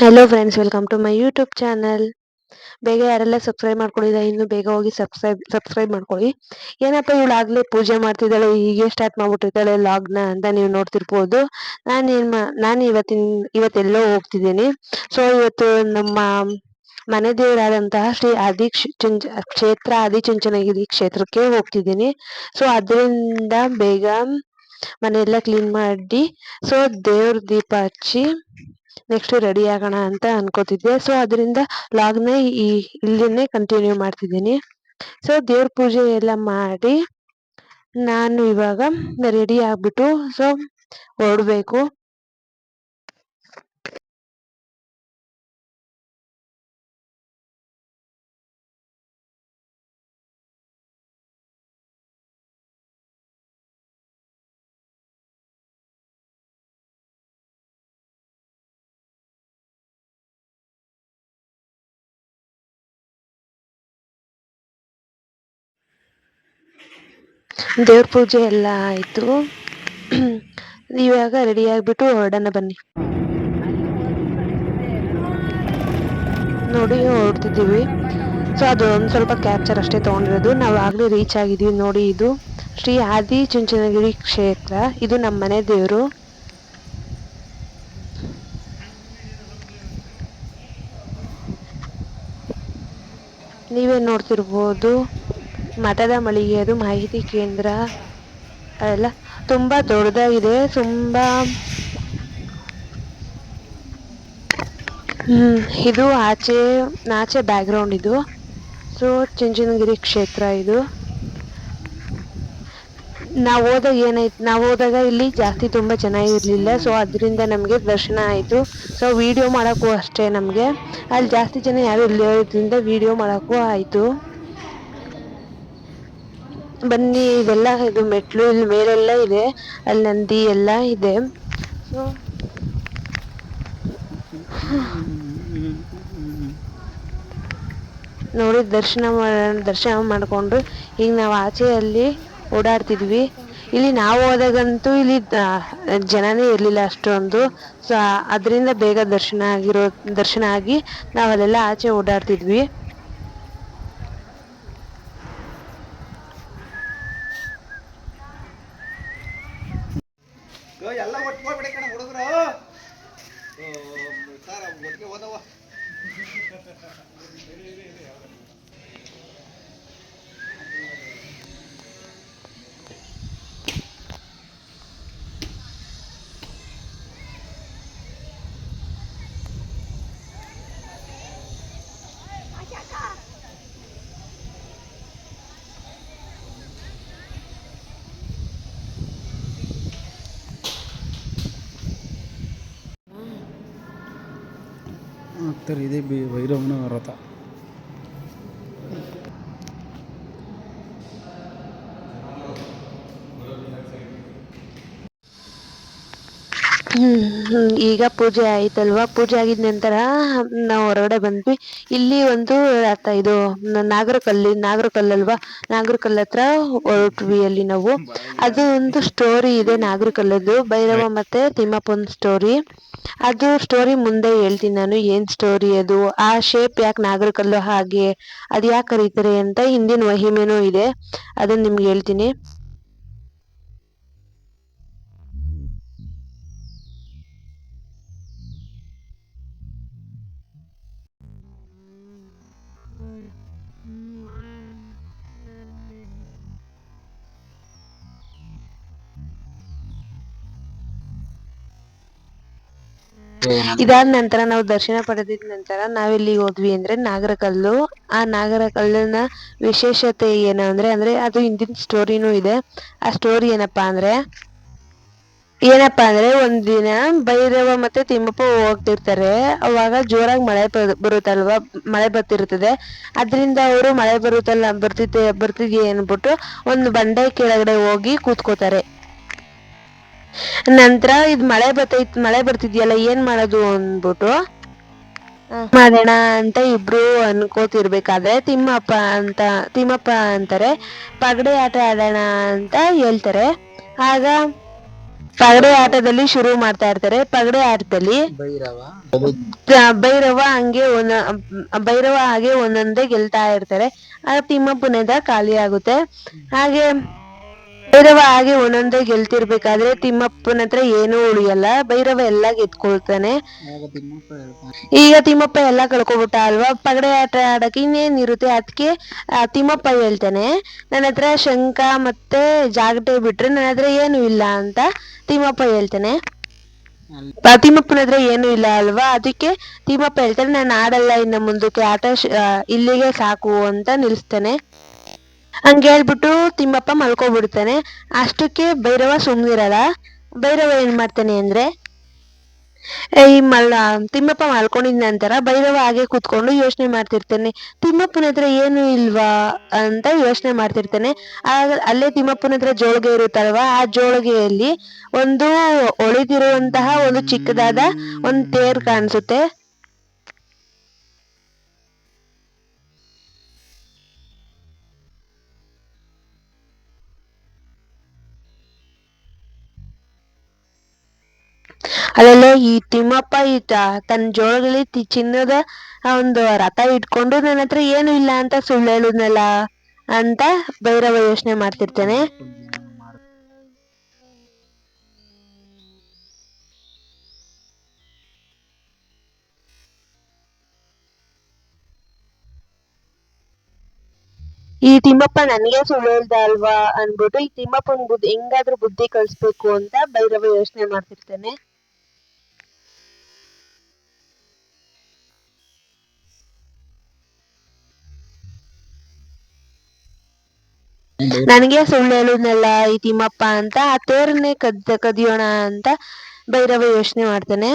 Hello friends welcome to my YouTube channel ಬೇಗ ಯಾರೆಲ್ಲ subscribe ಮಾಡ್ಕೊಂಡಿದ್ದ ಇನ್ನು ಬೇಗ ಹೋಗಿ ಸಬ್ಸ್ಕ್ರೈಬ್ ಸಬ್ಸ್ಕ್ರೈಬ್ ಮಾಡ್ಕೊಳ್ಳಿ. ಏನಪ್ಪ ಇವಳು ಆಗ್ಲೇ ಪೂಜೆ ಮಾಡ್ತಿದ್ದಾಳೆ, ಹೀಗೆ ಸ್ಟಾರ್ಟ್ ಮಾಡ್ಬಿಟ್ಟಿದ್ದಾಳೆ ಲಾಗ್ನ ಅಂತ ನೀವು ನೋಡ್ತಿರ್ಬೋದು. ನಾನು ಏನ್ ನಾನು ಇವತ್ತಿನ, ಇವತ್ತೆಲ್ಲೋ ಹೋಗ್ತಿದ್ದೀನಿ. ಸೊ ಇವತ್ತು ನಮ್ಮ ಮನೆ ದೇವರಾದಂತಹ ಶ್ರೀ ಆದಿ ಕ್ಷೇತ್ರ ಕ್ಷೇತ್ರ ಆದಿಚುಂಚನಗಿರಿ ಕ್ಷೇತ್ರಕ್ಕೆ ಹೋಗ್ತಿದ್ದೀನಿ. ಸೊ ಅದರಿಂದ ಬೇಗ ಮನೆಯೆಲ್ಲ ಕ್ಲೀನ್ ಮಾಡಿ ಸೊ ದೇವ್ರ ದೀಪ ಹಚ್ಚಿ ನೆಕ್ಸ್ಟ್ ರೆಡಿ ಆಗೋಣ ಅಂತ ಅನ್ಕೋತಿದ್ದೆ. ಸೊ ಅದರಿಂದ ಲಾಗ್ನ ಈ ಇಲ್ಲಿನೇ ಕಂಟಿನ್ಯೂ ಮಾಡ್ತಿದ್ದೀನಿ. ಸೊ ದೇವ್ರ ಪೂಜೆ ಎಲ್ಲ ಮಾಡಿ ನಾನು ಇವಾಗ ರೆಡಿ ಆಗ್ಬಿಟ್ಟು ಸೊ ಹೊರಡ್ಬೇಕು ದೇವ್ರ ಪೂಜೆ ಎಲ್ಲ ಆಯಿತು. ಇವಾಗ ರೆಡಿ ಆಗಿಬಿಟ್ಟು ಹೊರಡೋಣ ಬನ್ನಿ. ನೋಡಿ, ಹೊರಡ್ತಿದ್ದೀವಿ. ಸೊ ಅದು ಒಂದು ಸ್ವಲ್ಪ ಕ್ಯಾಪ್ಚರ್ ಅಷ್ಟೇ ತೊಗೊಂಡಿರೋದು. ನಾವು ಆಗಲೇ ರೀಚ್ ಆಗಿದ್ದೀವಿ. ನೋಡಿ, ಇದು ಶ್ರೀ ಆದಿ ಚುಂಚನಗಿರಿ ಕ್ಷೇತ್ರ. ಇದು ನಮ್ಮ ಮನೆ ದೇವರು. ನೀವೇ ನೋಡ್ತಿರ್ಬೋದು? ಮಠದ ಮಳಿಗೆಯದು ಮಾಹಿತಿ ಕೇಂದ್ರ. ಅದೆಲ್ಲ ತುಂಬ ದೊಡ್ಡದಾಗಿದೆ, ತುಂಬ ಇದು ಆಚೆ ಆಚೆ ಬ್ಯಾಕ್ಗ್ರೌಂಡ್ ಇದು. ಸೊ ಚುಂಚನಗಿರಿ ಕ್ಷೇತ್ರ ಇದು. ನಾವು ಹೋದಾಗ ಏನಾಯ್ತು ನಾವು ಹೋದಾಗ ಇಲ್ಲಿ ಜಾಸ್ತಿ ತುಂಬ ಚೆನ್ನಾಗಿರಲಿಲ್ಲ ಸೊ ಅದರಿಂದ ನಮಗೆ ದರ್ಶನ ಆಯಿತು. ಸೊ ವಿಡಿಯೋ ಮಾಡೋಕ್ಕೂ ಅಷ್ಟೇ ನಮಗೆ. ಅಲ್ಲಿ ಜಾಸ್ತಿ ಜನ ಯಾರು ಇರೋದ್ರಿಂದ ವಿಡಿಯೋ ಮಾಡೋಕ್ಕೂ ಆಯಿತು. ಬನ್ನಿ, ಇದೆಲ್ಲ ಇದು ಮೆಟ್ಲು, ಇಲ್ಲಿ ಮೇಲೆಲ್ಲ ಇದೆ. ಅಲ್ಲಿ ನಂದಿ ಎಲ್ಲ ಇದೆ. ಸೊ ನೋಡಿ, ದರ್ಶನ ದರ್ಶನ ಮಾಡಿಕೊಂಡು, ಈಗ ನಾವು ಆಚೆಯಲ್ಲಿ ಓಡಾಡ್ತಿದ್ವಿ. ಇಲ್ಲಿ ನಾವು ಹೋದಾಗಂತೂ ಇಲ್ಲಿ ಜನನೇ ಇರಲಿಲ್ಲ ಅಷ್ಟೊಂದು. ಸೊ ಅದರಿಂದ ಬೇಗ ದರ್ಶನ ಆಗಿರೋ, ದರ್ಶನ ಆಗಿ ನಾವಲ್ಲೆಲ್ಲ ಆಚೆ ಓಡಾಡ್ತಿದ್ವಿ. ಆಗ್ತಾರೆ ಇದೇ ಬಿ ಭೈರವನ ವ್ರತ. ಈಗ ಪೂಜೆ ಆಯ್ತಲ್ವಾ? ಪೂಜೆ ಆಗಿದ ನಂತರ ನಾವು ಹೊರಗಡೆ ಬಂದ್ವಿ. ಇಲ್ಲಿ ಒಂದು ಅತ್ತ ಇದು ನಾಗರಕಲ್ಲಿ ನಾಗರಕಲ್ಲಲ್ವಾ? ನಾಗರಕಲ್ಲ ಹತ್ರ ಹೊರಟ್ವಿ ಅಲ್ಲಿ ನಾವು. ಅದು ಒಂದು ಸ್ಟೋರಿ ಇದೆ ನಾಗರಕಲ್ಲದ್ದು. ಭೈರವ ಮತ್ತೆ ತಿಮ್ಮಪ್ಪನ ಸ್ಟೋರಿ ಅದು ಸ್ಟೋರಿ ಮುಂದೆ ಹೇಳ್ತೀನಿ ನಾನು. ಏನ್ ಸ್ಟೋರಿ ಅದು? ಆ ಶೇಪ್ ಯಾಕೆ ನಾಗರಕಲ್ಲು ಹಾಗೆ? ಅದು ಯಾಕೆ ಕರೀತಾರೆ ಅಂತ ಹಿಂದಿನ ಮಹಿಮೆನೂ ಇದೆ. ಅದನ್ನ ನಿಮ್ಗೆ ಹೇಳ್ತೀನಿ. ಇದಾದ ನಂತರ ನಾವು ದರ್ಶನ ಪಡೆದಿದ ನಂತರ ನಾವೆಲ್ಲಿಗೆ ಹೋದ್ವಿ ಅಂದ್ರೆ ನಾಗರಕಲ್ಲು. ಆ ನಾಗರಕಲ್ಲಿನ ವಿಶೇಷತೆ ಏನು ಅಂದ್ರೆ ಅಂದ್ರೆ ಅದು ಹಿಂದಿನ ಸ್ಟೋರಿನೂ ಇದೆ. ಆ ಸ್ಟೋರಿ ಏನಪ್ಪಾ ಅಂದ್ರೆ ಏನಪ್ಪಾ ಅಂದ್ರೆ ಒಂದಿನ ಭೈರವ ಮತ್ತೆ ತಿಮ್ಮಪ್ಪ ಹೋಗ್ತಿರ್ತಾರೆ. ಅವಾಗ ಜೋರಾಗಿ ಮಳೆ ಬರುತ್ತಲ್ವಾ? ಮಳೆ ಬರ್ತಿರ್ತದೆ. ಅದರಿಂದ ಅವರು ಮಳೆ ಬರುತ್ತಲ್ಲ, ಬರ್ತಿದ್ದೆ ಬರ್ತಿದೆ ಅನ್ಬಿಟ್ಟು ಒಂದು ಬಂಡೆ ಕೆಳಗಡೆ ಹೋಗಿ ಕೂತ್ಕೋತಾರೆ. ನಂತರ ಇದ್ ಮಳೆ ಬರ್ತೈತ್ ಮಳೆ ಬರ್ತಿದ್ಯಲ್ಲ ಏನ್ ಮಾಡೋದು ಅಂದ್ಬಿಟ್ಟು ಮಾಡೋಣ ಅಂತ ಇಬ್ರು ಅನ್ಕೋತಿರ್ಬೇಕಾದ್ರೆ ತಿಮ್ಮಪ್ಪ ಅಂತ ತಿಮ್ಮಪ್ಪ ಅಂತಾರೆ ಪಗಡೆ ಆಟ ಆಡೋಣ ಅಂತ ಹೇಳ್ತಾರೆ. ಆಗ ಪಗಡೆ ಆಟದಲ್ಲಿ ಶುರು ಮಾಡ್ತಾ ಇರ್ತಾರೆ. ಪಗಡೆ ಆಟದಲ್ಲಿ ಭೈರವ? ಹಂಗೆ ಒಂದ ಭೈರವ ಹಾಗೆ ಒಂದೊಂದೇ ಗೆಲ್ತಾ ಇರ್ತಾರೆ. ಆ ತಿಮ್ಮಪ್ಪನೇದ ಖಾಲಿ ಆಗುತ್ತೆ. ಹಾಗೆ ಭೈರವ ಹಾಗೆ ಒಂದೊಂದೇ ಗೆಲ್ತಿರ್ಬೇಕಾದ್ರೆ ತಿಮ್ಮಪ್ಪನ ಹತ್ರ ಏನೂ ಉಳಿಯಲ್ಲ. ಭೈರವ ಎಲ್ಲ ಗೆದ್ಕೊಳ್ತಾನೆ. ಈಗ ತಿಮ್ಮಪ್ಪ ಎಲ್ಲ ಕಳ್ಕೊಬಿಟ್ಟ ಅಲ್ವಾ? ಪಗಡೆ ಆಟ ಆಡೋಕೆ ಇನ್ನೇನ್ ಇರುತ್ತೆ? ಅದಕ್ಕೆ ತಿಮ್ಮಪ್ಪ ಹೇಳ್ತಾನೆ ನನ್ನ ಹತ್ರ ಶಂಕ ಮತ್ತೆ ಜಾಗಟೆ ಬಿಟ್ರೆ ನನ್ನ ಹತ್ರ ಏನು ಇಲ್ಲ ಅಂತ ತಿಮ್ಮಪ್ಪ ಹೇಳ್ತಾನೆ. ತಿಮ್ಮಪ್ಪನ ಹತ್ರ ಏನು ಇಲ್ಲ ಅಲ್ವಾ? ಅದಕ್ಕೆ ತಿಮ್ಮಪ್ಪ ಹೇಳ್ತಾನೆ ನಾನು ಆಡಲ್ಲ ಇನ್ನು ಮುಂದಕ್ಕೆ. ಆಟ ಇಲ್ಲಿಗೆ ಸಾಕು ಅಂತ ನಿಲ್ಲಿಸ್ತಾನೆ ಹಂಗೆ ಹೇಳ್ಬಿಟ್ಟು ತಿಮ್ಮಪ್ಪ ಮಲ್ಕೊಬಿಡ್ತಾನೆ. ಅಷ್ಟಕ್ಕೆ ಭೈರವ ಸುಮ್ನಿರಲ್ಲ ಭೈರವ ಏನ್ ಮಾಡ್ತಾನೆ ಅಂದ್ರೆ ಈ ಮಲ್ಲ, ತಿಮ್ಮಪ್ಪ ಮಲ್ಕೊಂಡಿದ ನಂತರ ಭೈರವ ಹಾಗೆ ಕೂತ್ಕೊಂಡು ಯೋಚನೆ ಮಾಡ್ತಿರ್ತಾನೆ. ತಿಮ್ಮಪ್ಪನ ಹತ್ರ ಏನು ಇಲ್ವಾ? ಅಂತ ಯೋಚನೆ ಮಾಡ್ತಿರ್ತಾನೆ. ಆಗ ಅಲ್ಲೇ ತಿಮ್ಮಪ್ಪನ ಹತ್ರ ಜೋಳಿಗೆ ಇರುತ್ತಲ್ವಾ, ಆ ಜೋಳಿಗೆಯಲ್ಲಿ ಒಂದು ಒಳಿದಿರುವಂತಹ ಒಂದು ಚಿಕ್ಕದಾದ ಒಂದು ತೇರ್ ಕಾಣಿಸುತ್ತೆ. ಅದೆಲ್ಲ ಈ ತಿಮ್ಮಪ್ಪ, ಈ ತನ್ ತನ್ನ ಜೋಳದಲ್ಲಿ ಚಿನ್ನದ ಒಂದು ರಥ ಇಟ್ಕೊಂಡು ನನ್ನ ಹತ್ರ ಏನು ಇಲ್ಲ ಅಂತ ಸುಳ್ಳು ಹೇಳುದ್ನಲ್ಲ ಅಂತ ಭೈರವ ಯೋಚನೆ ಮಾಡ್ತಿರ್ತೇನೆ. ಈ ತಿಮ್ಮಪ್ಪ ನನಗೆ ಸುಳ್ಳು ಅಲ್ವಾ ಅನ್ಬಿಟ್ಟು ಈ ತಿಮ್ಮಪ್ಪನ ಬುದ್ಧಿ, ಹೆಂಗಾದ್ರೂ ಬುದ್ಧಿ ಕಳಿಸ್ಬೇಕು ಅಂತ ಭೈರವ ಯೋಚನೆ ಮಾಡ್ತಿರ್ತಾನೆ. ನನಗೆ ಸುಳ್ಳು ಹೇಳುದ್ನಲ್ಲ ಈ ತಿಮ್ಮಪ್ಪ ಅಂತ ಆ ತೇರನ್ನೇ ಕದ್ ಕದಿಯೋಣ ಅಂತ ಭೈರವ ಯೋಚನೆ ಮಾಡ್ತಾನೆ.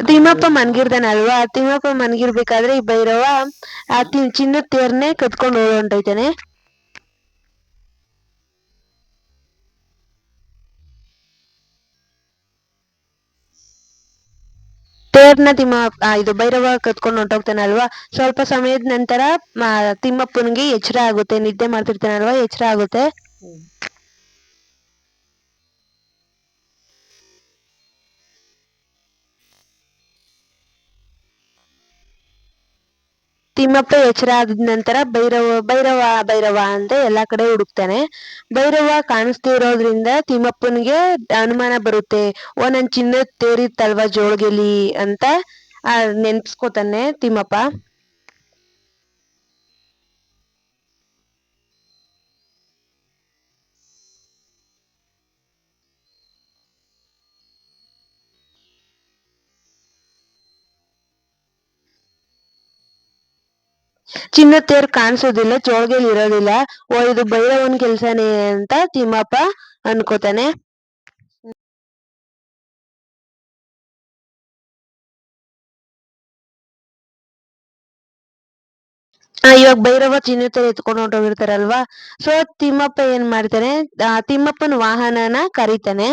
ತಿಮ್ಮಪ್ಪ ಮನ್ಗಿರ್ದಾನ ಅಲ್ವಾ ತಿಮ್ಮಪ್ಪ ಮನ್ಗಿರ್ಬೇಕಾದ್ರೆ ಈ ಭೈರವ ಆ ತಿ- ಚಿನ್ನದ ಕದ್ಕೊಂಡ್ ಕದ್ಕೊಂಡು ಹೊಂಟೋಯ್ತಾನೆ ತೇರ್ನ ತಿಮ್ಮ ಇದು ಭೈರವ ಕತ್ಕೊಂಡು ಹೊಂಟೋಗ್ತಾನಲ್ವಾ? ಸ್ವಲ್ಪ ಸಮಯದ ನಂತರ ತಿಮ್ಮಪ್ಪನಿಗೆ ಎಚ್ಚರ ಆಗುತ್ತೆ, ನಿದ್ದೆ ಮಾಡ್ತಿರ್ತಾನಲ್ವಾ, ಎಚ್ಚರ ಆಗುತ್ತೆ? ತಿಮ್ಮಪ್ಪ ಎಚ್ಚರ ನಂತರ ಭೈರವ ಭೈರವ ಭೈರವ ಅಂತ ಎಲ್ಲಾ ಕಡೆ ಹುಡುಕ್ತಾನೆ. ಭೈರವ ಕಾಣಿಸ್ತಿರೋದ್ರಿಂದ ತಿಮ್ಮಪ್ಪನಿಗೆ ಅನುಮಾನ ಬರುತ್ತೆ. ಓ, ನನ್ ಚಿನ್ನದ ತೇರಿತ್ತಲ್ವಾ ಜೋಳಿಗೆಲಿ ಅಂತ, ಆ ನೆನ್ಸ್ಕೊತಾನೆ ತಿಮ್ಮಪ್ಪ. ಚಿನ್ನದ ತೇರ್ ಕಾಣಿಸೋದಿಲ್ಲ ಇರೋದಿಲ್ಲ. ಓ ಇದು ಭೈರವನ ಕೆಲ್ಸನೇ ಅಂತ ತಿಮ್ಮಪ್ಪ ಅನ್ಕೋತಾನೆ. ಆ, ಇವಾಗ ಭೈರವ ಚಿನ್ನದ ಎತ್ಕೊಂಡು ಹೊಂಟೋಗಿರ್ತಾರಲ್ವಾ? ಸೊ ತಿಮ್ಮಪ್ಪ ಏನ್ ಮಾಡ್ತಾನೆ? ಆ, ತಿಮ್ಮಪ್ಪನ ವಾಹನನ ಕರೀತಾನೆ.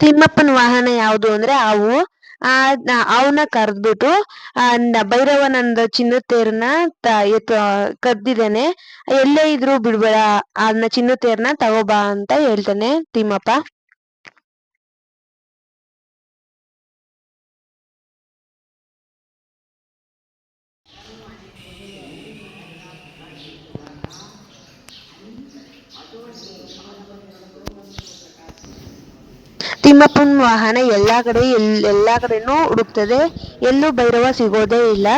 ತಿಮ್ಮಪ್ಪನ ವಾಹನ ಯಾವುದು ಅಂದ್ರೆ ಹಾವು ಆ ಅವನ್ನ ಕರ್ದ್ಬಿಟ್ಟು ಭೈರವನಂದ ಚಿನ್ನದ ತೇರನ್ನ ತ- ಎತ್ತು ಕದ್ದಿದ್ದಾನೆ ಎಲ್ಲೇ ಇದ್ರೂ ಬಿಡ್ಬೇಡ ಅದನ್ನ ಚಿನ್ನದ ತೇರ್ನ ತಗೋಬಾ ಅಂತ ಹೇಳ್ತಾನೆ ತಿಮ್ಮಪ್ಪ. ವಾಹನ ಎಲ್ಲ ಕಡೆ ಎಲ್ ಎಲ್ಲಾ ಕಡೆನೂ ಹುಡುಕ್ತದೆ ಎಲ್ಲೂ ಭೈರವ ಸಿಗೋದೇ ಇಲ್ಲ.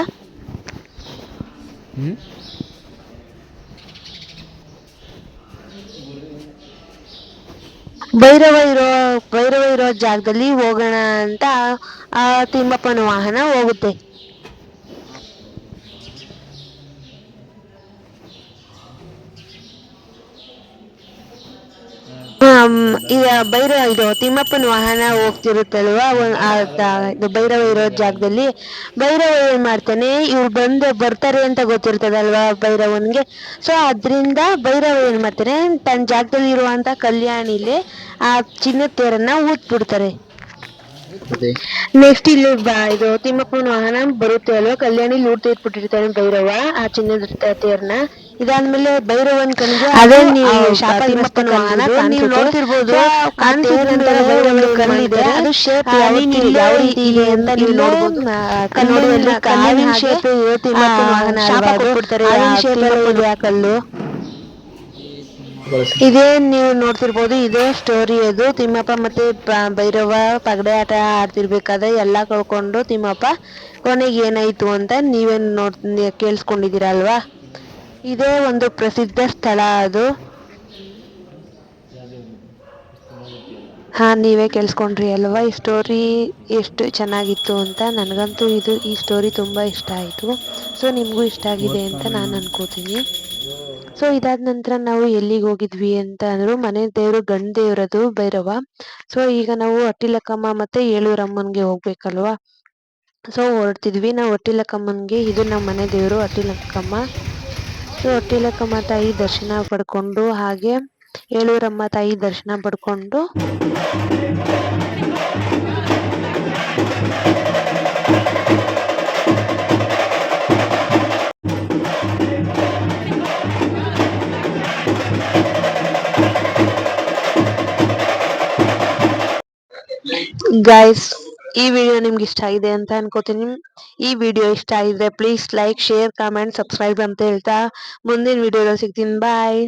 ಭೈರವ ಇರೋ ಭೈರವ ಇರೋ ಜಾಗದಲ್ಲಿ ಹೋಗೋಣ ಅಂತ ಆ ತಿಮ್ಮಪ್ಪನ ವಾಹನ ಹೋಗುತ್ತೆ. ಈಗ ಭೈರವ ಇದು ತಿಮ್ಮಪ್ಪನ ವಾಹನ ಹೋಗ್ತಿರುತ್ತಲ್ವ ಇದು ಭೈರವ ಇರೋ ಜಾಗದಲ್ಲಿ. ಭೈರವ ಏನ್ ಮಾಡ್ತಾನೆ ಇವ್ರು ಬಂದು ಬರ್ತಾರೆ ಅಂತ ಗೊತ್ತಿರ್ತದಲ್ವಾ ಭೈರವನ್ಗೆ? ಸೊ ಅದರಿಂದ ಭೈರವ ಏನ್ ಮಾಡ್ತಾನೆ ತನ್ನ ಜಾಗದಲ್ಲಿ ಇರುವಂತ ಕಲ್ಯಾಣಿಲಿ ಆ ಚಿನ್ನದ ತೇರನ್ನ ಊದ್ಬಿಡ್ತಾರೆ ನೆಕ್ಸ್ಟ್ ಇಲ್ಲಿ ಬಾ ಇದು ತಿಮ್ಮಪ್ಪನ ವಾಹನ ಬರುತ್ತೆ ಅಲ್ವಾ? ಕಲ್ಯಾಣಿ ಲೂಟ್ ಇಟ್ಬಿಟ್ಟಿರ್ತಾನೆ ಭೈರವ ಆ ಚಿನ್ನದ ತೇರನ್ನ. ತೇರ್ನ ಇದಾದ್ಮೇಲೆ ಭೈರವನ್ ಕಣಿಗೆ ಅದೇ ನೀವು ಶಾಪ ಕಲ್ಲು ನೀವು ನೋಡ್ತಿರ್ಬೋದು ಭೈರವನ ಒಂದು ಕಲ್ಲಿದೆ. ಕಲ್ಲಿದೆ ಅದು ಶೇಪ್ ಯಾವ ರೀತಿ- ಇದೆ ಅಂತ ನೀವು ನೋಡ್ಬೋದು. ಕನ್ನಡದಲ್ಲಿ ಕಲ್ಲಿನ- ಶೇಪ್ ಶಾಪ? ಕೊಟ್ಬಿಡ್ತಾರೆ ತಿಮ್ಮಪ್ಪನ ಇದೆ ಆ ಕಲ್ಲು ಇದೇ ನೀವು ನೋಡ್ತಿರ್ಬೋದು ಇದೇ ಸ್ಟೋರಿ ಅದು ತಿಮ್ಮಪ್ಪ ಮತ್ತೆ ಭೈರವ ಪಗಡೆ ಆಟ ಆಡ್ತಿರ್ಬೇಕಾದ್ರೆ ಎಲ್ಲ ಕಳ್ಕೊಂಡು ತಿಮ್ಮಪ್ಪ ಕೊನೆಗೆ ಏನಾಯ್ತು ಅಂತ ನೀವೇನ್ ನೋಡ್ ಕೇಳಿಸ್ಕೊಂಡಿದ್ದೀರಾ ಅಲ್ವಾ ಇದೇ ಒಂದು ಪ್ರಸಿದ್ಧ ಸ್ಥಳ ಅದು. ಹಾಂ, ನೀವೇ ಕೇಳಿಸ್ಕೊಂಡ್ರಿ ಅಲ್ವಾ? ಈ ಸ್ಟೋರಿ ಎಷ್ಟು ಚೆನ್ನಾಗಿತ್ತು ಅಂತ ನನಗಂತೂ ಇದು, ಈ ಸ್ಟೋರಿ ತುಂಬ ಇಷ್ಟ ಆಯಿತು. ಸೊ ನಿಮಗೂ ಇಷ್ಟ ಆಗಿದೆ ಅಂತ ನಾನು ಅನ್ಕೋತೀನಿ. ಸೊ ಇದಾದ ನಂತರ ನಾವು ಎಲ್ಲಿಗೆ ಹೋಗಿದ್ವಿ ಅಂತ ಅಂದ್ರು, ಮನೆ ದೇವರು, ಗಂಡ ದೇವರದು ಭೈರವ. ಸೊ ಈಗ ನಾವು ಅಟ್ಟಿಲಕ್ಕಮ್ಮ ಮತ್ತೆ ಏಳೂರಮ್ಮನ್ಗೆ ಹೋಗ್ಬೇಕಲ್ವಾ? ಸೊ ಹೊರಡ್ತಿದ್ವಿ ನಾವು ಅಟ್ಟಿಲಕ್ಕಮ್ಮನ್ಗೆ ಇದು ನಮ್ಮ ಮನೆ ದೇವರು ಅಟ್ಟಿಲಕ್ಕಮ್ಮ ಅಟ್ಟಿಲಕ್ಕಮ್ಮ ತಾಯಿ ದರ್ಶನ ಪಡ್ಕೊಂಡು ಹಾಗೆ ಏಳೂರಮ್ಮ ತಾಯಿ ದರ್ಶನ ಪಡ್ಕೊಂಡು ಗೈಸ್ ಈ ವಿಡಿಯೋ ನಿಮ್ಗೆ ಇಷ್ಟ ಆಗಿದೆ ಅಂತ ಅನ್ಕೋತೀನಿ. ಈ ವಿಡಿಯೋ ಇಷ್ಟ ಆಗಿದ್ರೆ please like share comment subscribe ಅಂತ ಹೇಳ್ತಾ ಮುಂದಿನ ವಿಡಿಯೋದಲ್ಲಿ ಸಿಗ್ತೀನಿ. ಬಾಯ್